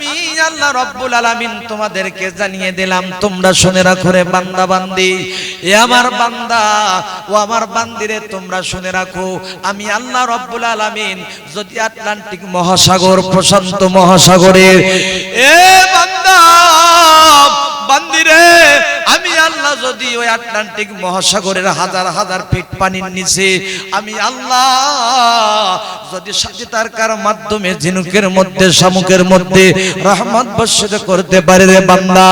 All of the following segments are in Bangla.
আমি আল্লাহ রব্বুল তোমাদেরকে জানিয়ে দিলাম, তোমরা শুনে রাখো রে বান্দা বান্দি। এ আমার বান্দা, ও আমার তোমরা শুনে রাখো। আমি আল্লাহ রব্বুল আলামিন যদি আটলান্টিক মহাসাগর, প্রশান্ত মহাসাগরের এ বান্দা বান্দিরে আমি আল্লাহ যদি ওই আটলান্টিক মহাসাগরের হাজার হাজার ফিট পানির নিচে, আমি আল্লাহ যদি সাজিতার কার মাধ্যমে ঝিনুকের মধ্যে, শামুকের মধ্যে রহমত বর্ষিত করতে পারে রে বান্দা।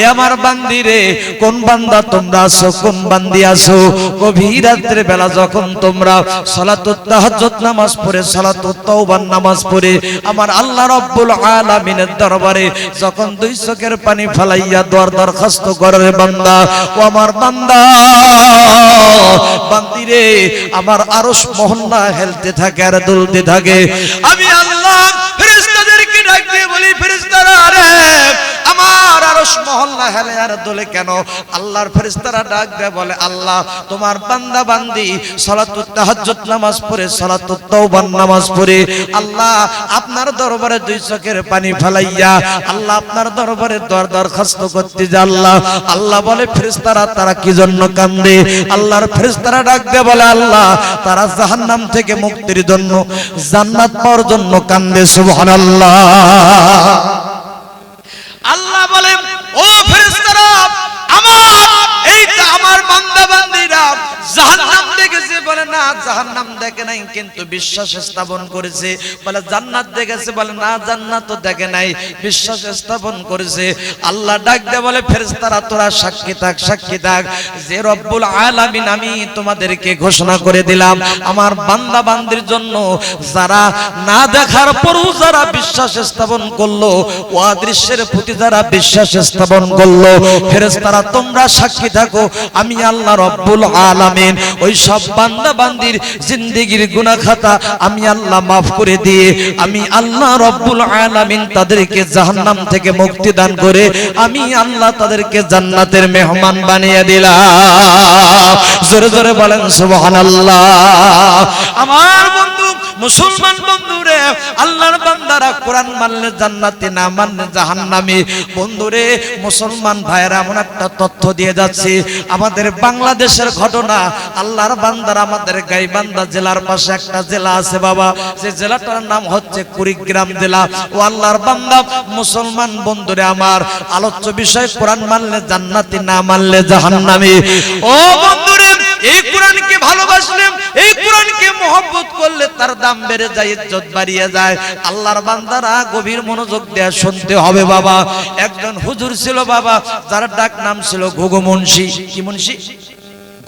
এ আমার বান্দি রে, কোন বান্দা তোমরা আছো, কোন বান্দি আছো? গভীর রাত্রে বেলা যখন তোমরা সালাতুত তাহাজ্জুদ নামাজ পড়ে, সালাতুত তাওবার নামাজ পড়ে, আমার আল্লাহ রব্বুল আলামিনের দরবারে যখন দুই চোখের পানি ফালাইয়া দর দরখাস্ত করে বান্দা ও আমার বান্দা। বান্দিরে, আমার আরশ মহল্লা হেলতে থাকে আর দুলতে থাকে। আমি আল্লাহ ফেরেশতাদেরকে ডাকিয়ে বলি, ফেরেশতারা রে আমার আরশ মহল্লা হেলে আর দোলে কেন? আল্লাহর ফেরেশতারা ডাক দেয়, বলে, আল্লাহ, তোমার বান্দা বান্দি সালাতুত তাহাজ্জুদ নামাজ পড়ে সালাতুত তাওবার নামাজ পড়ে। আল্লাহ, আপনার দরবারে দুই চোখের পানি ফেলাইয়া, আল্লাহ, আপনার দরবারে দর দরখাস্ত করতে যে, আল্লাহ। আল্লাহ বলে, ফেরেশতারা, তারা কি জন্য কান্দে? আল্লাহর ফেরেশতারা ডাক দেয়, বলে, আল্লাহ, তারা জাহান্নাম থেকে মুক্তির জন্য, জান্নাত পাওয়ার জন্য কান্দে, সুবহানাল্লাহ। আল্লাহ বলেন ও ফেরেশতারা আমার এইটা আমার বান্দা বান্দীরা জাহান্নাম দেখেছে, বলে, না, জাহান্নাম দেখে নাই, কিন্তু বিশ্বাস স্থাপন করেছে। বলে, জান্নাত দেখেছে। বলে, না জান্নাত তো দেখে নাই, বিশ্বাস স্থাপন করেছে। আল্লাহ ডাক দে বলে, ফেরেশতারা, তোরা সাক্ষী থাক সাক্ষী থাক। যে রব্বুল আলামিন, আমি তোমাদেরকে ঘোষণা করে দিলাম, আমার বান্দা বান্দির জন্য যারা না দেখার পরও যারা বিশ্বাস স্থাপন করল ও দৃশ্যের প্রতি যারা বিশ্বাস স্থাপন করল, ফেরেশতারা, তোমরা সাক্ষী থাকো, আমি আল্লাহ রব্বুল আলামিন ওই সব বান্দা বান্দির জিন্দিগির গুনাহ খাতা আমি আল্লাহ মাফ করে দিয়ে, আমি আল্লাহ রব্বুল আলামিন তাদেরকে জাহান্নাম থেকে মুক্তি দান করে, আমি আল্লাহ তাদেরকে জান্নাতের মেহমান বানিয়ে দিলাম। জোরে জোরে বলেন সুবহানাল্লাহ। আমার বন্ধু মুসলমান বন্ধুরে, আল্লাহর বান্দারা কোরআন মানলে জান্নাতি না মানলে জাহান্নামী। বন্ধুরে, মুসলমান ভাইয়েরা, এমন একটা তথ্য দিয়ে যাচ্ছে। আমাদের বাংলাদেশের ঘটনা, আল্লাহর বান্দারা আমাদের গাইবান্ধা জেলার পাশে একটা জেলা আছে বাবা। যে জেলাটার নাম হচ্ছে কুড়িগ্রাম জেলা। ও আল্লাহর বান্দা, মুসলমান বন্ধুরে আমার, আলোচ্য বিষয়, কোরআন মানলে জান্নাতি না মানলে জাহান্নামী। ও বন্ধুরে এই কোরআনকে ভালোবাসলে, এই কোরআনকে মহব্বত করলে তার দাম বেড়ে যায়, ইজ্জত বাড়িয়ে যায়। আল্লাহর বান্দারা গভীর মনোযোগ দেয়া শুনতে হবে বাবা। একজন হুজুর ছিল বাবা, যার ডাক নাম ছিল ঘুঘু মুন্সি। কি মুন্সি?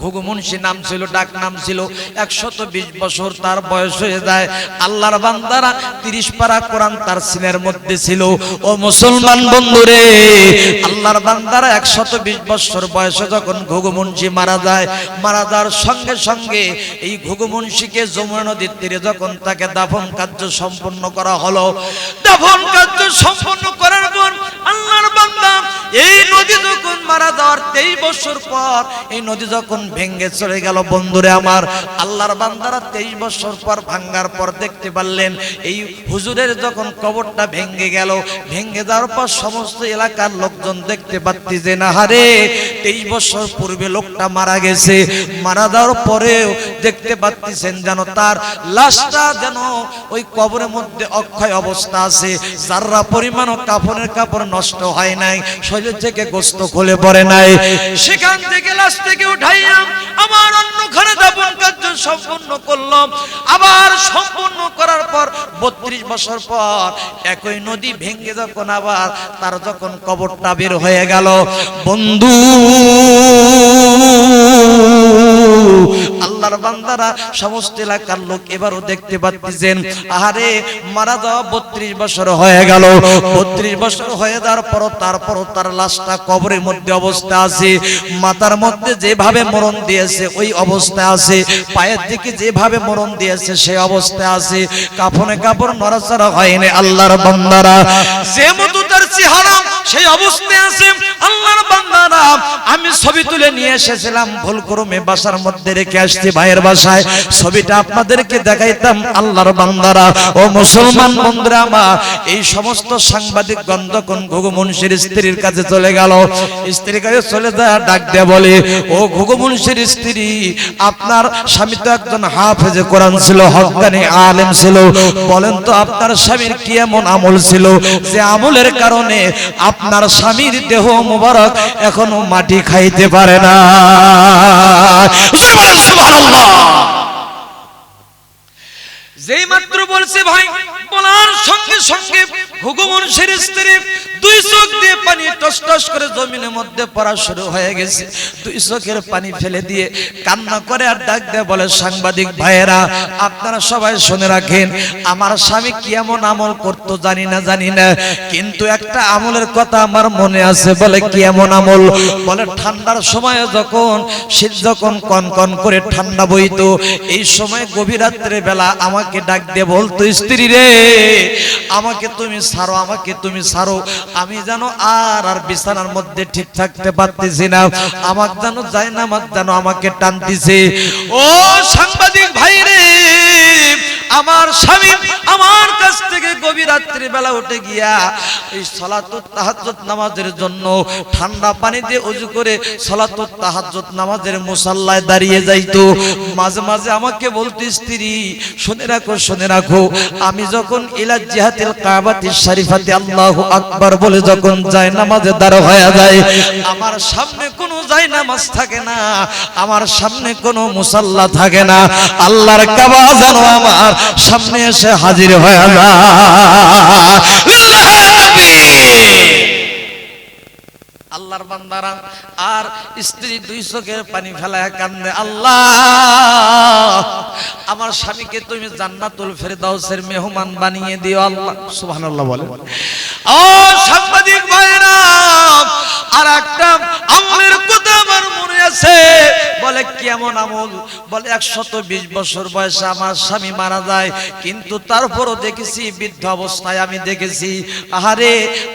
ঘুঘু মুন্সি নাম ছিল, ডাক নাম ছিল, একশত বিশ বছর তার বয়স হয়ে যায়। আল্লাহর বান্দারা তিরিশ পারা কোরআন তার সিনের মধ্যে ছিল। ও মুসলমান বন্ধুরে, আল্লাহর বান্দারা একশত বিশ বছর বয়সে যখন ঘুঘু মুন্সি মারা যায়, মারা যাওয়ার সঙ্গে সঙ্গে এই ঘুঘু মুন্সিকে যমুনা নদীর তীরে যখন তাকে দাফন কার্য সম্পন্ন করা হলো, দাফন কার্য সম্পন্ন করার পর আল্লাহর এই নদী যখন মারা যাওয়ার তেইশ বছর পর, এই নদী যখন ভেঙ্গে চলে গেল, বন্ধুরে আমার, আল্লাহর বান্দারা তেইশ বছর পর ভাঙ্গার পর দেখতে পারলেন, এই হুজুরের যখন কবরটা ভেঙ্গে গেল ভেঙ্গে যাওয়ার পর সমস্ত এলাকার লোকজন দেখতে পাচ্ছি যে না, হারে, তেইশ বছর পূর্বে লোকটা মারা গেছে, মারা যাওয়ার পরেও দেখতে পাচ্ছেন যেন তার লাশটা যেন ওই কবরের মধ্যে অক্ষয় অবস্থা আছে, যাররা পরিমাণ কাপড়ের কাপড় নষ্ট হয় নাই শরীর থেকে গোস্ত খুলে পড়ে নাই। সেখান থেকে লাশ থেকে উঠাইয়া আমার অন্য ঘরে দাপন কার্য সম্পূর্ণ করলাম। আবার সম্পূর্ণ করার পর বত্রিশ বছর পর একই নদী ভেঙ্গে যখন আবার তার যখন কবরটা বের হয়ে গেল। বন্ধু আল্লাহর বান্দারা সমস্ত এলাকার লোক এবারও দেখতে পাচ্ছেন। আহারে, মারা যাওয়া বত্রিশ বছর হয়ে গেল। বত্রিশ বছর হয়ে যাওয়ার পর তারপরও তার লাশটা কবরের মধ্যে অবস্থা আছে। মাথার মধ্যে যেভাবে মরণ দিয়েছে, ওই অবস্থা আছে। পায়ের দিকে যেভাবে মরণ দিয়েছে সেই অবস্থা আছে। কাফনে কাপড় নড়াচড়া হয়নি আল্লাহর বান্দারা। যে মতো তার চেহারা, সেই অবস্থায় আছে আল্লাহর আমি ছবি তুলে নিয়ে এসেছিলাম, ভুল করমে বাসার মধ্যে রেখে আসছি ভাইয়ের বাসায়। ছবিটা আপনাদেরকে দেখাইতাম আল্লাহর বান্দারা। ও মুসলমান বন্ধুরা আমার, এই সমস্ত সাংবাদিক গন্ধকন ঘুঘু মুন্সির স্ত্রীর কাছে চলে গেল। স্ত্রীর কাছে চলে যায় ডাক দিয়ে বলে, ও ঘুঘু মুন্সির স্ত্রী, আপনার স্বামী তো একজন হাফেজে, কোরআন ছিল হকানি আলেম ছিল। বলেন তো আপনার স্বামীর কি এমন আমল ছিল? যে আমলের কারণে আপনার স্বামীর দেহ মুবারক এখনও মাটি খাইতে পারে না। সুবহানাল্লাহ। যেই মাত্র বলছে ভাই, বলার সঙ্গে সঙ্গে হুকুমন শের স্ত্রী দুই চোখ দিয়ে পানি টস করে জমিনের মধ্যে পড়া শুরু হয়ে গেছে। দুই চোখের পানি ফেলে দিয়ে কান্না করে আর ডাক দিয়ে বলে, সাংবাদিক ভাইয়েরা, আপনারা সবাই শুনে রাখেন, আমার স্বামী কি এমন আমল করতো জানি না জানি না, কিন্তু একটা আমলের কথা আমার মনে আছে, বলে কি এমন আমল? বলে, ঠান্ডার সময় যখন, শীত যখন কন কন করে ঠান্ডা বইতো, এই সময় গভীর রাত্রে বেলা আমাকে ডাক দিয়ে বলতো স্ত্রী রে, আমাকে তুমি সারো আমাকে তুমি সারো আমি যেন আর আর বিছানার মধ্যে ঠিক থাকতে পারতেছি না। আমার যেন যায় না আমার যেন আমাকে টানতেছে। ও সাংবাদিক ভাই রে আমার স্বামী আমার কাছ থেকে গভীর রাত্রি বেলা উঠে গিয়া এই সালাতুত তাহাজ্জুদ নামাজের জন্য ঠান্ডা পানি দিয়ে অজু করে সালাতুত তাহাজ্জুদ নামাজের মুসাল্লায় দাঁড়িয়ে যাইতো। মাঝে মাঝে আমাকে বলতে, স্ত্রী, শুনে রাখো শুনে রাখো। আমি যখন ইলা জিহাতিল কাবাতি শরীফাতে আল্লাহু আকবার বলে যখন যায় নামাজে দাঁড় হয়ে যায় আমার সামনে কোনো যায় নামাজ থাকে না, আমার সামনে কোনো মুসাল্লা থাকে না। আল্লাহর কাবা যেন আমার সামনে এসে হাজির হয়ে যায় আল্লাহর বান্দারা, আর স্ত্রী দুই চোখের পানি ফেলায় কান্দে, আল্লাহ। আমার স্বামীকে তুমি জান্নাতুল ফেরদাউসের মেহমান বানিয়ে দিও, আল্লাহ। সুবহানাল্লাহ বলে। ও সাংবাদিক ভাইরা আর একটা আছে বলে, কেমন আমল? বলে, একশত বিশ বছর বয়সে আমার স্বামী মারা যায়, কিন্তু তারপরও দেখেছি, বৃদ্ধ অবস্থায় আমি দেখেছি। আহারে,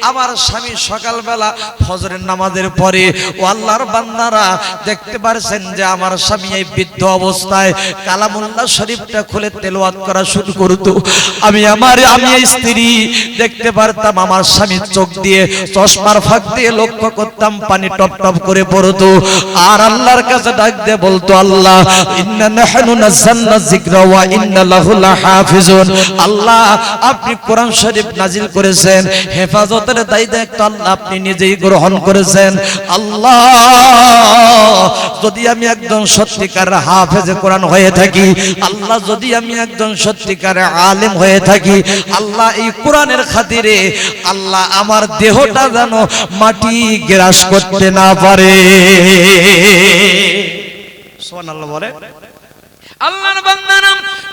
আমার স্বামী সকালবেলা ফজরের নামাজের পরে ও আল্লাহর বান্দারা দেখতে পারছেন যে আমার স্বামী এই বৃদ্ধ অবস্থায় কালামুল্লাহ শরীফটা খুলে তেলাওয়াত করা শুরু করতো। আমি আমার, আমি স্ত্রী দেখতে পারতাম, আমার স্বামীর চোখ দিয়ে চশমার ফাঁক দিয়ে লক্ষ্য করতাম, পানি টপ টপ করে পড়তো। আর আল্লাহর কাছে ডাক দিয়ে বলতো, আল্লাহ, ইন্না নাহনু নাযালনা যিকরা ওয়া ইন্না লাহু লাহাফিজুন। আল্লাহ, আপনি কোরআন শরীফ নাজিল করেছেন, হেফাজতের দায়িত্ব আল্লাহ আপনি নিজেই গ্রহণ করেছেন। আল্লাহ, যদি আমি একজন সত্যিকার হাফেজ কোরআন হয়ে থাকি, আল্লাহ, যদি আমি একজন সত্যিকার আলেম হয়ে থাকি, আল্লাহ, এই কোরআনের খাতিরে আল্লাহ আমার দেহটা যেন মাটি গ্রাস করতে না পারে। সুবহানাল্লাহ বলে আল্লাহর বান্দারা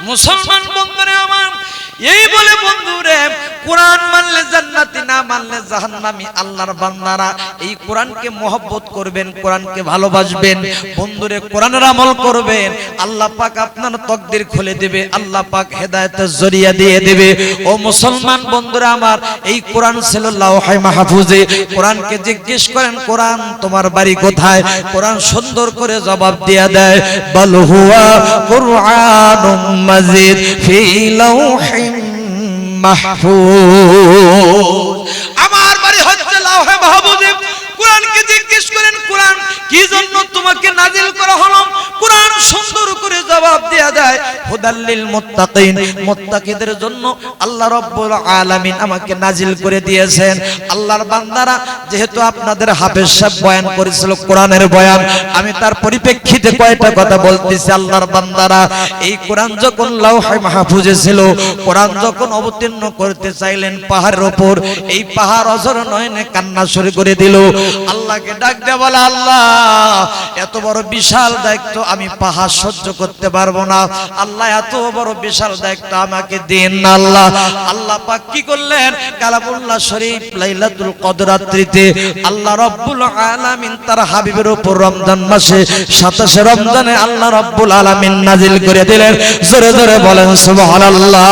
মুসলমান বন্ধুরা আমার, এই বলে বন্ধুরে, কোরআন মানলে জান্নাতি, না মানলে জাহান্নামী, আল্লাহর বান্দারা এই কোরআনকে মহব্বত করবেন, কোরআনকে ভালোবাসবেন। বন্ধুরে, কোরআনের আমল করবেন। আল্লাহ পাক আপনার তকদির খুলে দেবে, আল্লাহ পাক হেদায়েতের জরিয়া দিয়ে দেবে। ও মুসলমান বন্ধুরা আমার, এই কোরআন ছিল লাওহাই মাহফুজে। কোরআনকে জিজ্ঞেস করেন, কোরআন তোমার বাড়ি কোথায়? কোরআন সুন্দর করে জবাব দিয়া দেয়, বল হুয়া কুরআনুম মাজিদ ফি লাওহিন মাহফুজ। আমার বাড়ি হচ্ছে লাওহে মাহফুজে কোরআনকে জিজ্ঞেস করেন, কোরআন কি জন্য তোমাকে নাজিল জবাব দেয়া দেয় হুদাল্লিল মুত্তাকিন, মুত্তাকিদের জন্য আল্লাহ রাব্বুল আলামিন আমাকে নাজিল করে দিয়েছেন। আল্লাহর বান্দারা যেহেতু আপনাদের হাফেজ সাহেব বয়ান করেছিল, কোরআনের বয়ান, আমি তার পরিপ্রেক্ষিতে কয়টা কথা বলতেছি। আল্লাহর বান্দারা, এই কোরআন যখন লাউহে মাহফুজে ছিল, কোরআন যখন অবতীর্ণ করতে চাইলেন পাহাড়ের ওপর, এই পাহাড় অজর নয়নে কান্না শুরু করে দিল। আল্লাহকে ডাক দেয়া বলে, আল্লাহ, এত বড় বিশাল দায়িত্ব আমি পাহাড় সহ্য করতে পারব না। আল্লাহ এত বড় বিশাল দায়িত্ব আমাকে দিন আল্লাহ। আল্লাহ পাক কি করলেন? কালামুল্লাহ শরীফ লাইলাতুল কদর রাত্রিতে আল্লাহ রব্বুল আলামিন তার হাবিবের উপর রমজান মাসে 27 রমজানে আল্লাহ রব্বুল আলামিন নাজিল করে দিলেন। জোরে জোরে বলেন সুবহানাল্লাহ।